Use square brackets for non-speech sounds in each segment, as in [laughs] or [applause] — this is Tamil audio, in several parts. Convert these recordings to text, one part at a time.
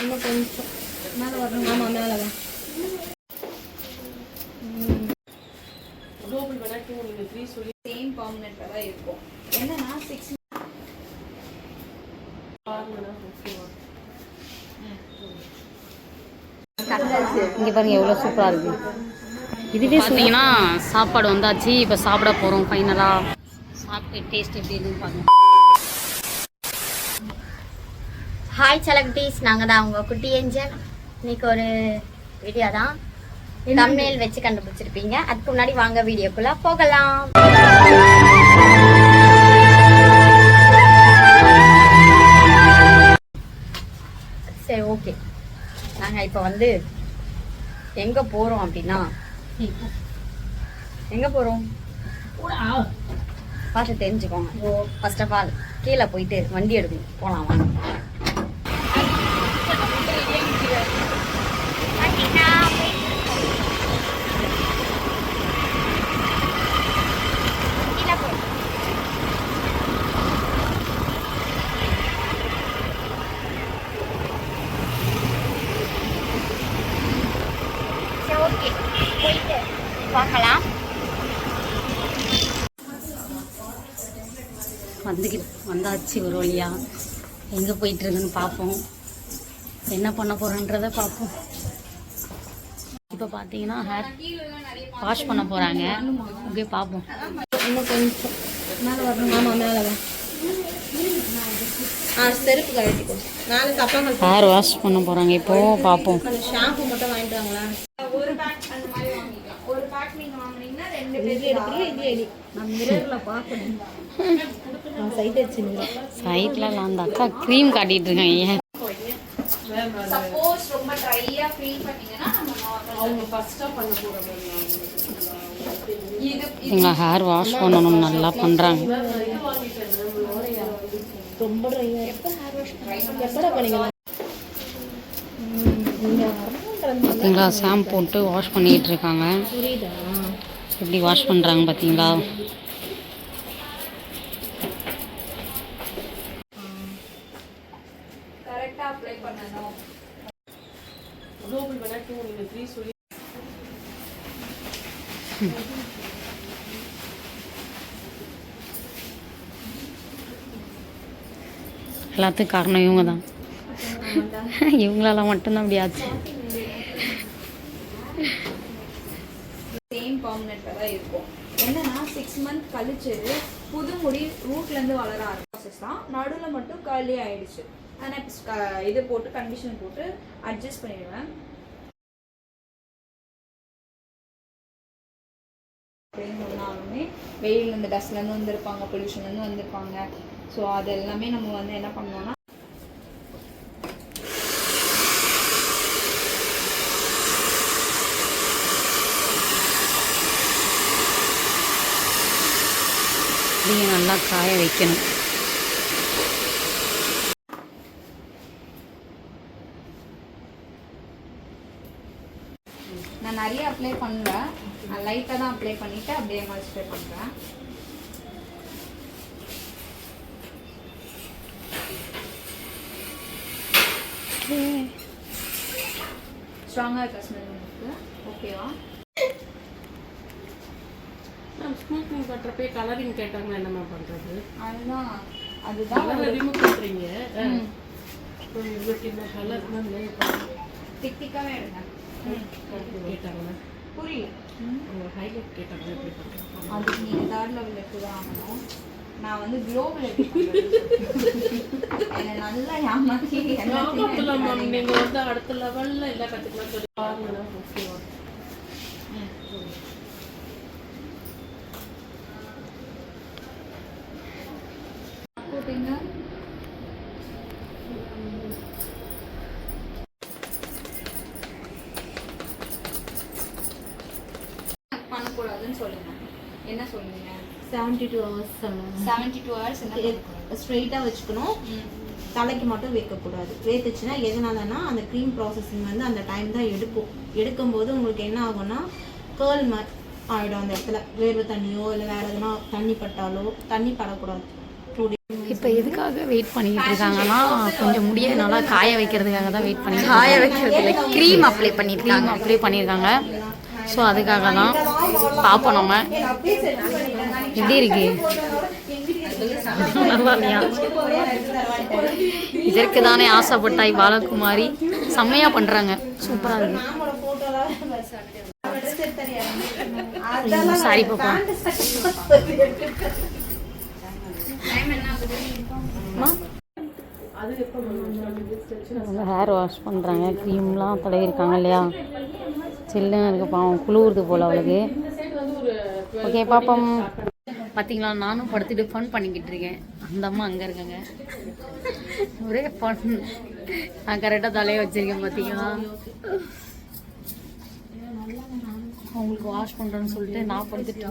இன்னும் கொஞ்சம். மேலே வரணும். ஆமாம் மேலே தான் சேம் பர்மனெண்ட்டாக இருக்கும். என்னன்னா சிக்ஸ் இங்கே பாருங்க எவ்வளோ சூப்பராக இருக்கு. இதுவே பார்த்தீங்கன்னா சாப்பாடு வந்தாச்சு. இப்போ சாப்பிட போகிறோம் ஃபைனலாக சாப்பிட்டு டேஸ்ட் எப்படி இருக்குன்னு பாருங்க. ஹாய் செலக்டீஸ் நாங்கள் தான் உங்கள் குட்டி ஏஞ்சல். இன்னைக்கு ஒரு வீடியோ தான். தம்ப்நெயில் வச்சு கண்டுபிடிச்சிருப்பீங்க. அதுக்கு முன்னாடி வாங்க வீடியோக்குள்ள போகலாம். சரி ஓகே நாங்கள் இப்போ வந்து எங்கே போகிறோம் அப்படின்னா எங்கே போகிறோம் பார்த்து தெரிஞ்சுக்கோங்க. ஃபர்ஸ்ட் ஆஃப் ஆல் கீழே போயிட்டு வண்டி எடுக்கணும். போகலாம் வாங்க சரி ஓகே போயிட்டு பார்க்கலாம் வந்துக்கிட்டு வந்தாச்சு ஒரு வழியா. எங்கே போயிட்டு இருக்குன்னு பார்ப்போம் என்ன பண்ண போகிறோன்றத பார்ப்போம் இப்போ பார்த்தீங்கன்னா ஹேர் வாஷ் பண்ண போகிறாங்க ஓகே பார்ப்போம் இன்னும் கொஞ்சம். மேலே வரணும். ஆமாம் மேலே தான் ஆ செருப்பு கழட்டி கொடு நாலு தப்பாங்க ஹேர் வாஷ் பண்ண போகிறாங்க இப்போ பார்ப்போம் ஷாம்பு மட்டும் வாங்கிட்டு வாங்களா ஒரு பேக் அந்த மாதிரி வாங்கிக்கலாம் ஒரு பேக் நீங்க வாங்குனீங்கன்னா ரெண்டு இது எடுக்கிறியா இது எடி நான் மிரரில் பார்க்கணும் நான் சைட் வச்சுருந்தேன் சைட்லலாம் அந்த அக்கா க்ரீம் காட்டிட்டு இருக்காங்க ஏன் சப்போஸ் ரொம்ப ட்ரையா ஃபீல் பண்ணீங்கன்னா நம்ம நார்மல் அவங்க ஃபஸ்ட்டாக பண்ண போகிற இது எங்கள் ஹேர் வாஷ் பண்ணணும் நல்லா பண்ணுறாங்க ரொம்ப ட்ரையாக எப்போ ஹேர் வாஷ் எப்படா பண்ணீங்க? இங்கே வரணுன்றது பார்த்தீங்களா ஷாம்பு போட்டு வாஷ் பண்ணிட்டு இருக்காங்க. எப்படி வாஷ் பண்ணுறாங்க பார்த்தீங்களா கரெக்டா அப்ளை பண்ணணும். குளோபல் வேணாக்கும் நீங்கள் ஃப்ரீ சொல்லி எல்லாத்துக்கும் காரணம் இவங்க தான் இவங்களால மட்டும்தான் அப்படி ஆச்சு சேம் பர்மனெண்ட்டாக தான் இருக்கும். என்னன்னா சிக்ஸ் மந்த் கழிச்சு புது முடி ரூட்ல இருந்து வளர ப்ராசஸ் தான் நடுவில் மட்டும் கர்லி ஆயிடுச்சு. ஆனால் இப்போ uh, இது போட்டு கண்டிஷன் போட்டு அட்ஜஸ்ட் பண்ணிடுவேன். அப்படின்னு சொன்னாலுமே வெயிலேருந்து டஸ்ட்லேருந்து வந்திருப்பாங்க பொல்யூஷன்லேருந்து வந்திருப்பாங்க. ஸோ அது எல்லாமே நம்ம வந்து என்ன பண்ணோம்னா நீங்கள் நல்லா காய வைக்கணும். நான் நிறைய அப்ளை பண்ணல நான் லைட்டாக தான் அப்ளை பண்ணிவிட்டு அப்படியே மாய்ஸ்சர் பண்ணுறேன் ஸ்ட்ராங்காக இருக்க ஸ்மெல் இருக்கு ஓகேவா மேம் ஸ்மூத்திங் பண்ணுறப்பே கலரிங் கேட்டாங்கன்னா என்னம்மா பண்ணுறது அதுதான். அதுதான் ரிமூவ் பண்ணுறீங்க உங்களுக்கு கலர் மேம் திக் திக்காகவே எடுங்க. கேட்டாங்கன்னா புரியல. அவங்க ஹைலைட் கேட்டாங்கன்னா எப்படி பண்ணுறாங்க அதுக்கு நீங்கள் தேர்ட் லெவல் எடுத்து தான் ஆகணும். நான் வந்து குளோபல் என்னை நல்லா ஏமாற்றி ஆமாத்துல மேம் நீங்கள் வந்து அடுத்த லெவலில் எல்லாம் கற்றுக்கலாம் சொல்லி ஓகேவா போட்டீங்க சொல்லுங்க. என்ன சொல்லுவீங்க seventy two hours seventy two hours ஸ்ட்ரெயிட்டாக வச்சுக்கணும். தலைக்கு மட்டும் வைக்கக்கூடாது. வேத்துச்சுன்னா எதனாலனா அந்த க்ரீம் ப்ராசஸிங் வந்து அந்த டைம் தான் எடுக்கும். எடுக்கும்போது உங்களுக்கு என்ன ஆகும்னா கேர்ள் மாதிரி ஆகிடும் அந்த இடத்துல. வேர்வை தண்ணியோ இல்லை வேறு எதனா தண்ணி பட்டாலோ தண்ணி படக்கூடாது. இப்போ எதுக்காக வெயிட் பண்ணிட்டு இருக்காங்கன்னா கொஞ்சம் முடிய நல்லா காய வைக்கிறதுக்காக தான் வெயிட் பண்ணி காய வைக்கிறதுல க்ரீம் அப்ளை பண்ணிருக்காங்க க்ரீம் அப்ளை பண்ணியிருக்காங்க. ஸோ அதுக்காக தான் பார்ப்போம் நம்ம. எப்படி இருக்கு? நல்லா இல்லையா இதற்கு தானே ஆசைப்பட்டாய் பாலகுமாரி. செம்மையா பண்றாங்க. சூப்பரா இருக்கு. சாரி பாப்பா. ஹேர் வாஷ் பண்ணுறாங்க க்ரீம்லாம் தடவிருக்காங்க இல்லையா? சில்லுன்னு இருக்கு பாவம். குளிருது போல் அவளுக்கு. ஓகே பாப்போம். பார்த்தீங்களா நானும் படுத்துட்டு ஃபன் பண்ணிக்கிட்டு இருக்கேன் அந்த அம்மா அங்கே இருக்காங்க. ஒரே ஃபன் நான் கரெக்டாக தலையை வச்சிருக்கேன் பார்த்தீங்களா அவங்களுக்கு வாஷ் பண்ணுறேன்னு சொல்லிட்டு நான் படுத்துட்டு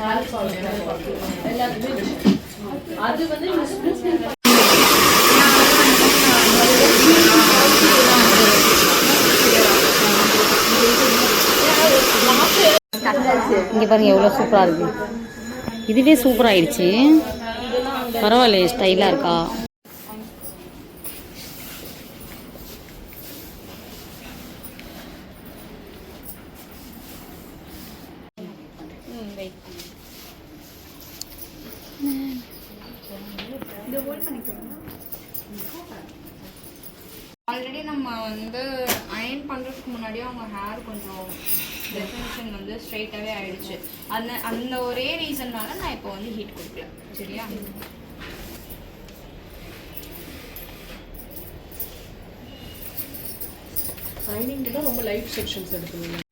ஹேர் ஃபால் எல்லாத்துக்குமே அது வந்து இங்கே பாருங்க எவ்வளோ சூப்பராக இருக்குது இதுவே சூப்பராகிடுச்சு பரவாயில்லையே ஸ்டைலாக இருக்கா ஆல்ரெடி நம்ம வந்து அயன் பண்ணுறதுக்கு முன்னாடியே அவங்க ஹேர் கொஞ்சம் டெஃபினேஷன் வந்து ஸ்ட்ரைட்டாகவே ஆயிடுச்சு. அந்த அந்த ஒரே ரீசன்னால நான் இப்போ வந்து ஹீட் கொடுக்கல. சரியா? சைனிங்க்கு தான் ரொம்ப லைட் செக்ஷன்ஸ் எடுக்கணும்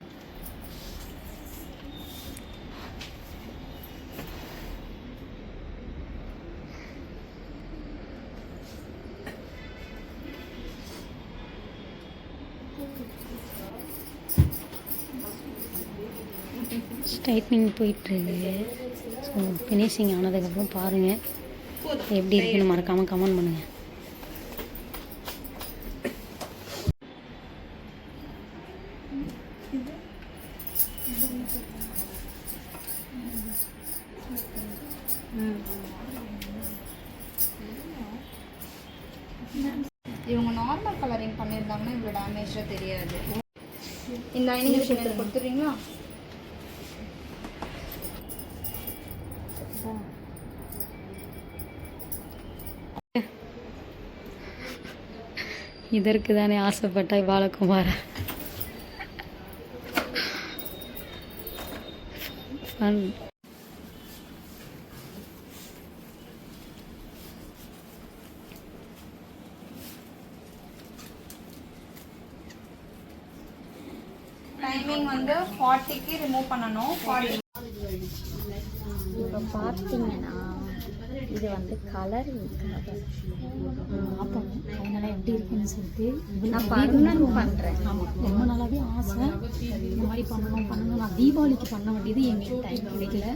ஸ்ட்ரைட்னிங் போயிட்டுருக்கு. ஸோ ஃபினிஷிங் ஆனதுக்கப்புறம் பாருங்கள் எப்படி இருக்குன்னு மறக்காமல் கமெண்ட் பண்ணுங்கள் இவங்க நார்மல் கலரிங் பண்ணியிருந்தாங்கன்னா இவ்வளோ டேமேஜாக தெரியாது. இந்த ஐனிங் மிஷின் கொடுத்துறீங்களா? இதற்கு தானே ஆசைப்பட்டாய் பாலகுமார? Fun. டைமிங் வந்து ஃபார்ட்டிக்கு ரிமூவ் பண்ணணும். ஃபார்ட்டி இப்போ பார்த்தீங்கன்னா இது வந்து கலர் எப்படி இருக்குன்னு சொல்லிட்டு நான் பர்மனன்ட் பண்ணுறேன் ஆமாம் ரொம்ப நாளாகவே ஆசை. இந்த மாதிரி பண்ணணும் பண்ணணும். நான் தீபாவளிக்கு பண்ண வேண்டியது எங்களுக்கு டைம் கிடைக்கல.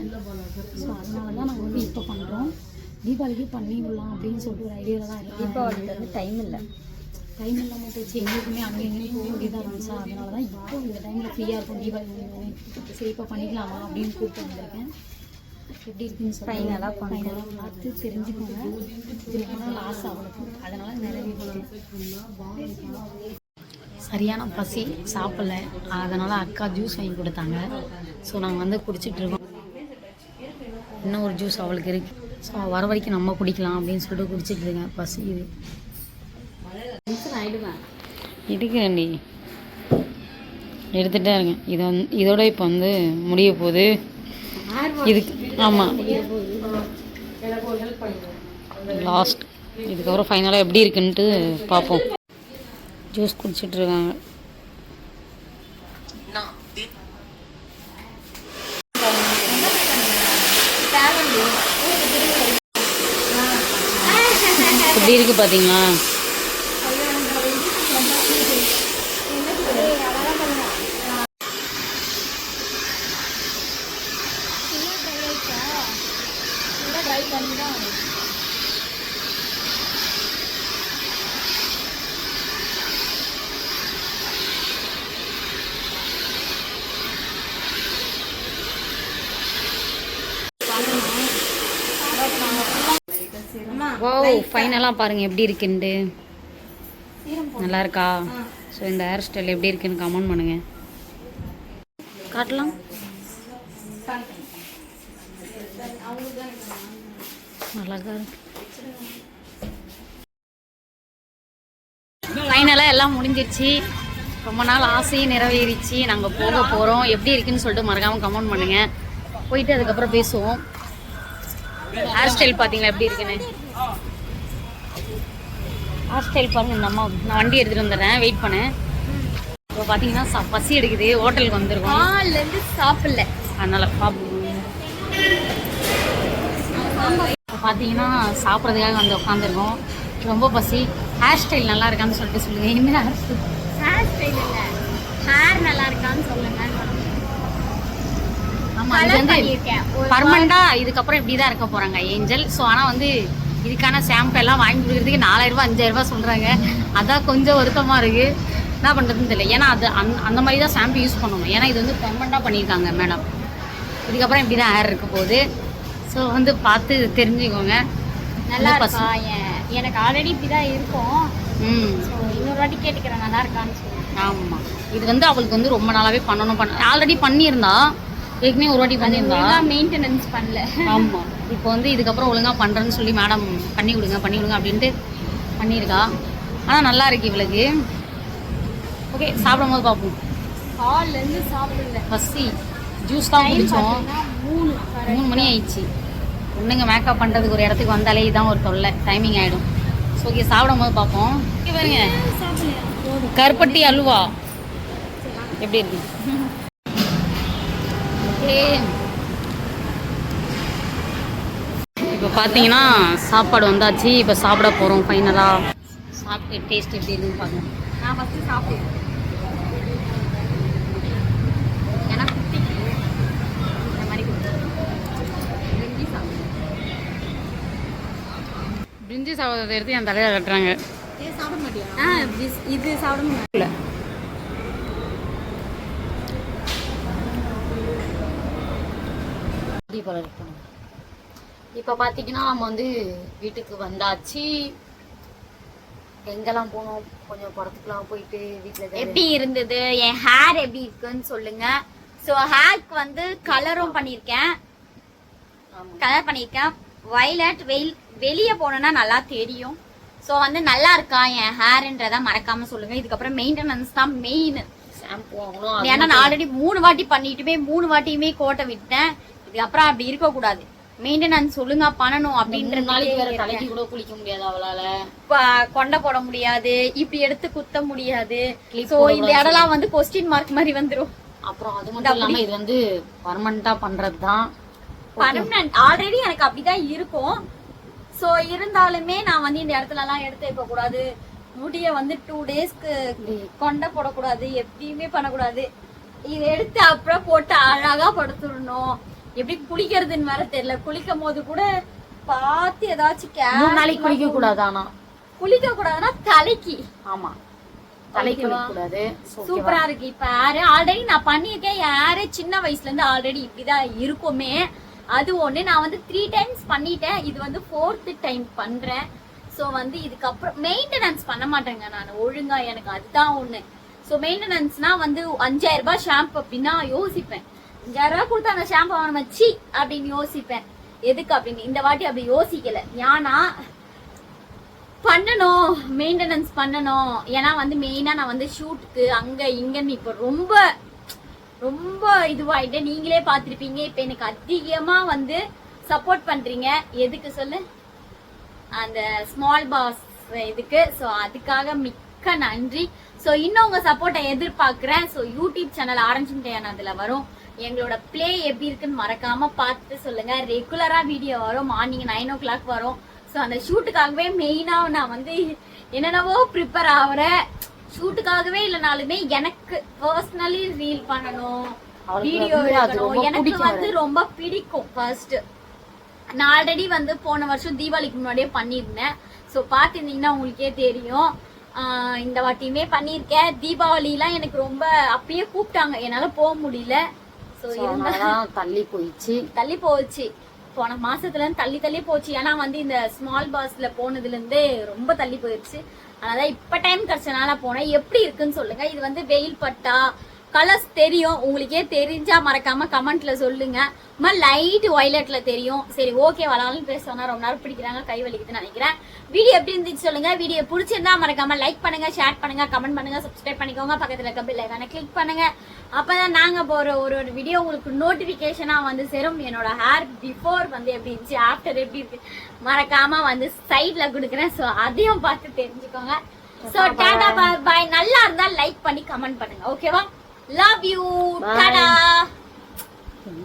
ஸோ அதனால தான் நாங்கள் வந்து இப்போ பண்ணுறோம் தீபாவளிக்கு பண்ணிடலாம் அப்படின்னு சொல்லிட்டு ஒரு ஐடியாவில் தான் இருக்கோம் தீபாவளிக்கு வந்து டைம் இல்லை. டைம் இல்லாமல் போச்சு. எங்களுக்குமே அங்கே எங்கேயும் போக வேண்டியதாக இருந்துச்சா. அதனால தான் இப்போ இந்த டைமில் ஃப்ரீயாக இருக்கும். தீபாவளி. சரி இப்போ பண்ணிக்கலாமா அப்படின்னு கூப்பிட்டு வந்திருக்கேன். எப்படி இருக்குன்னு பண்ணுவோம். ஃபைனலாக பார்த்து தெரிஞ்சுக்கோங்க. இது ரொம்ப நாள் ஆசை அவளுக்கு அதனால் நிறைவேற்றிட்டேன் சரியான பசி சாப்பிடல. அதனால் அக்கா ஜூஸ் வாங்கி கொடுத்தாங்க. ஸோ நாங்கள் வந்து குடிச்சிட்டு இருக்கோம். இன்னும் ஒரு ஜூஸ் அவளுக்கு இருக்கு. ஸோ வர வரைக்கும் நம்ம குடிக்கலாம் அப்படின்னு சொல்லிட்டு குடிச்சிட்டு இருக்கேன். பசி இது. எடுக்கிறேன்டி எடுத்துகிட்டே இருக்கேன் இது வந்து இதோட இப்போ வந்து முடிய போகுது. இதுக்கு ஆமாம் லாஸ்ட் இதுக்கப்புறம் ஃபைனலாக எப்படி இருக்குன்ட்டு பார்ப்போம். ஜூஸ் குடிச்சிட்டு இருக்காங்க எப்படி இருக்கு பார்த்தீங்களா ஓ ஃபைனலாக பாருங்க எப்படி இருக்குன்ட்டு. நல்லா இருக்கா? ஸோ இந்த ஹேர் ஸ்டைல் எப்படி இருக்குன்னு கமெண்ட் பண்ணுங்க. காட்டலாம். அழகா இருக்கு. ஃபைனலாக எல்லாம் முடிஞ்சிருச்சு. ரொம்ப நாள் ஆசையும் நிறைவேறிச்சு. நாங்கள் போக போகிறோம் எப்படி இருக்குன்னு சொல்லிட்டு மறக்காமல் கமெண்ட் பண்ணுங்கள் போயிட்டு அதுக்கப்புறம் பேசுவோம். ஹேர் ஸ்டைல் பார்த்தீங்களா எப்படி இருக்குன்னு? ஹேர் ஸ்டைல் பாருங்க இந்த அம்மா நான் வண்டி எடுத்துகிட்டு வந்துடுறேன். வெயிட் பண்ணேன் இப்போ பார்த்தீங்கன்னா பசி எடுக்குது. ஹோட்டலுக்கு வந்திருக்கோம். கால்ல இருந்து சாப்பிடல. அதனால இப்போ பார்த்தீங்கன்னா சாப்பிட்றதுக்காக வந்து உட்காந்துருக்கோம். ரொம்ப பசி. ஹேர் ஸ்டைல் நல்லா இருக்கான்னு சொல்லிட்டு சொல்லுங்க. என்ன ஹேர் ஸ்டைல் இல்ல. ஹேர் நல்லா இருக்கான்னு சொல்லுங்க. ஆமாம் இது வந்து பர்மனண்டாக இதுக்கப்புறம் இப்படி தான் இருக்க போகிறாங்க ஏஞ்சல். ஸோ ஆனால் வந்து இதுக்கான ஷாம்பு எல்லாம் வாங்கி கொடுக்குறதுக்கு நாலாயிரரூபா அஞ்சாயிரரூபா சொல்கிறாங்க அதான் கொஞ்சம் வருத்தமாக இருக்குது என்ன பண்ணுறதுன்னு தெரியல. ஏன்னா அது அந் அந்த மாதிரி தான் ஷாம்பு யூஸ் பண்ணணும். ஏன்னா இது வந்து பர்மனண்டாக பண்ணியிருக்காங்க மேடம் இதுக்கப்புறம் இப்படி தான் ஹேர் இருக்க போகுது. ஸோ வந்து பார்த்து தெரிஞ்சுக்கோங்க. நல்லா. இருக்கா? என்- எனக்கு ஆல்ரெடி இப்படிதான் இருக்கும். ம். இன்னொரு வாட்டி கேட்டுக்கிறேன். நல்லா இருக்கான்னு சொல்லி ஆமாம் இது வந்து அவளுக்கு வந்து ரொம்ப நாளாவே பண்ணணும். பண்ண ஆல்ரெடி பண்ணியிருந்தா. ஏற்கனவே ஒரு வாட்டி பண்ணியிருந்தா. மெயின்டெனன்ஸ் பண்ணல. ஆமாம் இப்போ வந்து இதுக்கப்புறம் ஒழுங்காக பண்ணுறேன்னு சொல்லி மேடம் பண்ணி கொடுங்க பண்ணி கொடுங்க அப்படின்ட்டு பண்ணியிருக்கா. ஆனால் நல்லா இருக்கு இவளுக்கு. ஓகே சாப்பிடும் போது பார்ப்போம். கால்ல இருந்து சாப்பிடல பசி ஜூஸ் தான் குடித்தோம் மூணு மூணு மணி ஆயிடுச்சு. பொண்ணுங்க மேக்கப் பண்ணுறதுக்கு ஒரு இடத்துக்கு வந்தாலே இதான் ஒரு தொல்லை. டைமிங் ஆகிடும் ஸோ ஓகே சாப்பிடும் போது பார்ப்போம் பாருங்க. கருப்பட்டி அல்வா. எப்படி இருக்கு? [laughs] ஓகே இப்போ பார்த்தீங்கன்னா சாப்பாடு வந்தாச்சு இப்போ சாப்பிட போகிறோம் ஃபைனலாக சாப்பிட்டு டேஸ்ட் எப்படி இருக்குன்னு பார்க்கணும் நான் ஃபஸ்ட்டு சாப்பிடுவேன் ஏன்னா குட்டிக்கு இந்த மாதிரி சாப்பிடுவேன் பிரிஞ்சி சாப்பிட்றத எடுத்து என் தலையில் கட்டுறாங்க சாப்பிட மாட்டியா? ஆ this- இது சாப்பிட முடியும் இல்லை இப்போ பார்த்தீங்கன்னா நம்ம வந்து வீட்டுக்கு வந்தாச்சு. எங்கெல்லாம் போனோம்? கொஞ்சம் படத்துக்குலாம் போயிட்டு வீட்டில் எப்படி இருந்தது? என் ஹேர் எப்படி இருக்குன்னு சொல்லுங்க. ஸோ ஹேர்க்கு வந்து கலரும் பண்ணியிருக்கேன். கலர் பண்ணியிருக்கேன். வயலட் வெயில் வெளியே போனோன்னா நல்லா தெரியும். ஸோ வந்து நல்லா இருக்கா என் ஹேர்ன்றதை மறக்காம சொல்லுங்க. இதுக்கப்புறம் மெயின்டெனன்ஸ் தான் மெயின் ஷாம்பு வாங்கணும் ஏன்னா நான் ஆல்ரெடி மூணு வாட்டி பண்ணிட்டுமே மூணு வாட்டியுமே கோட்டை விட்டேன் இதுக்கப்புறம் அப்படி இருக்கக்கூடாது. மெயின்டெனன்ஸ் ஒழுங்கா பண்ணணும் ரெண்டு நாளைக்கு வேற அப்படின்ற தலைக்கு கூட குளிக்க முடியாது அவளால. கொண்டை போட முடியாது. இப்படி எடுத்து குத்த முடியாது. சோ இந்த. இடம்லாம் வந்து கொஸ்டின் மார்க் மாதிரி வந்துரும். அப்புறம் அது மட்டும் இல்லாம இது வந்து பர்மனண்டா பண்றது தான் பர்மனன்ட் ஆல்ரெடி எனக்கு அப்படிதான் இருக்கும். சோ இருந்தாலுமே நான் வந்து இந்த இடத்துல எல்லாம் எடுத்து வைக்க கூடாது முடிய வந்து டூ. டேஸ்க்கு கொண்டை போடக்கூடாது. எப்படியுமே பண்ணக்கூடாது. இதை எடுத்து அப்புறம் போட்டு அழகா படுத்துடணும். எப்படி குளிக்கிறதுன்னு வேற தெரியல. குளிக்கும் போது கூட பார்த்து ஏதாச்சும் மூணு நாளைக்கு குளிக்க கூடாதானா குளிக்க கூடாதுன்னா தலைக்கு. ஆமா. தலைக்கு கூடாது சூப்பரா இருக்கு. இப்ப ஹேர் ஆல்ரெடி நான் பண்ணியிருக்கேன். ஹேர் சின்ன வயசுல இருந்து ஆல்ரெடி இப்படிதான் இருக்குமே. அது ஒண்ணு. நான் வந்து த்ரீ டைம்ஸ் பண்ணிட்டேன். இது வந்து ஃபோர்த் டைம் பண்றேன். ஸோ வந்து இதுக்கப்புறம் மெயின்டெனன்ஸ் பண்ண மாட்டேங்க நான். ஒழுங்கா எனக்கு அதுதான் ஒண்ணு. ஸோ மெயின்டெனன்ஸ்னா வந்து அஞ்சாயிரம் ரூபாய் ஷாம்பு அப்படின்னா யோசிப்பேன். அஞ்சாயிரம் கொடுத்தா அந்த ஷாம்பு வாங்க வச்சு அப்படின்னு யோசிப்பேன். எதுக்கு அப்படின்னு? இந்த வாட்டி அப்படி யோசிக்கல. ஏன்னா பண்ணணும் மெயின்டெனன்ஸ் பண்ணணும். ஏன்னா வந்து மெயினா நான் வந்து ஷூட்டுக்கு அங்க இங்கன்னு இப்போ ரொம்ப ரொம்ப இதுவாயிட்டேன். நீங்களே பார்த்துருப்பீங்க. இப்போ எனக்கு அதிகமா வந்து சப்போர்ட் பண்றீங்க. எதுக்கு சொல்லு? அந்த ஸ்மால் பாஸ் இதுக்கு. ஸோ அதுக்காக மிக்க நன்றி. ஸோ இன்னும் உங்க சப்போர்ட்டை எதிர்பார்க்குறேன். ஸோ யூடியூப் சேனல் ஆரம்பிச்சுட்டேன் அதுல வரும். எங்களோட ப்ளே எப்படி இருக்குன்னு மறக்காம பார்த்துட்டு சொல்லுங்க. ரெகுலரா வீடியோ வரும். மார்னிங் நைன் ஓ கிளாக் வரும். ஸோ அந்த ஷூட்டுக்காகவே மெயினா நான் வந்து என்னென்னவோ ப்ரிப்பேர் ஆகுறேன் ஷூட்டுக்காகவே இல்லைனாலுமே எனக்கு பர்சனலி ரீல் பண்ணணும் வீடியோ எடுக்கணும். எனக்கு வந்து ரொம்ப பிடிக்கும் ஃபர்ஸ்ட் நான் ஆல்ரெடி வந்து போன வருஷம் தீபாவளிக்கு முன்னாடியே பண்ணியிருந்தேன். ஸோ பார்த்துருந்தீங்கன்னா உங்களுக்கே தெரியும். இந்த வாட்டியுமே பண்ணியிருக்கேன். தீபாவளிலாம் எனக்கு ரொம்ப அப்பயே கூப்பிட்டாங்க. என்னால் போக முடியல. ஸோ தள்ளி போயிடுச்சு. தள்ளி போச்சு. போன மாசத்துல இருந்து தள்ளி தள்ளி போச்சு. ஏன்னா வந்து இந்த ஸ்மால் பாஸ்ல போனதுல இருந்தே ரொம்ப தள்ளி போயிருச்சு. அதனால இப்ப டைம் கிடைச்சனால போனேன். எப்படி இருக்குன்னு சொல்லுங்க. இது வந்து வெயில் பட்டா கலர்ஸ் தெரியும். உங்களுக்கே தெரிஞ்சா மறக்காம கமெண்ட்ல சொல்லுங்க. லைட் வயலட்ல தெரியும். சரி ஓகே வளாலும் பேச சொன்னா ரொம்ப நேரம் பிடிக்கிறாங்க கை வலிக்குதுன்னு நினைக்கிறேன். வீடியோ எப்படி இருந்துச்சு சொல்லுங்க. வீடியோ பிடிச்சிருந்தா மறக்காம லைக் பண்ணுங்க ஷேர் பண்ணுங்க கமெண்ட் பண்ணுங்க சப்ஸ்கிரைப் பண்ணிக்கோங்க. பக்கத்துல இருக்க பெல் ஐக்கான கிளிக் பண்ணுங்க. அப்பதான் நாங்க போற ஒரு ஒரு வீடியோ உங்களுக்கு நோட்டிபிகேஷனா வந்து சேரும். என்னோட ஹேர் பிஃபோர் வந்து எப்படி இருந்துச்சு ஆஃப்டர் எப்படி இருக்கு மறக்காம வந்து சைட்ல கொடுக்குறேன். ஸோ அதையும் பார்த்து தெரிஞ்சுக்கோங்க. ஸோ டாடா பாய் நல்லா இருந்தா லைக் பண்ணி கமெண்ட் பண்ணுங்க. ஓகேவா Love you. Bye.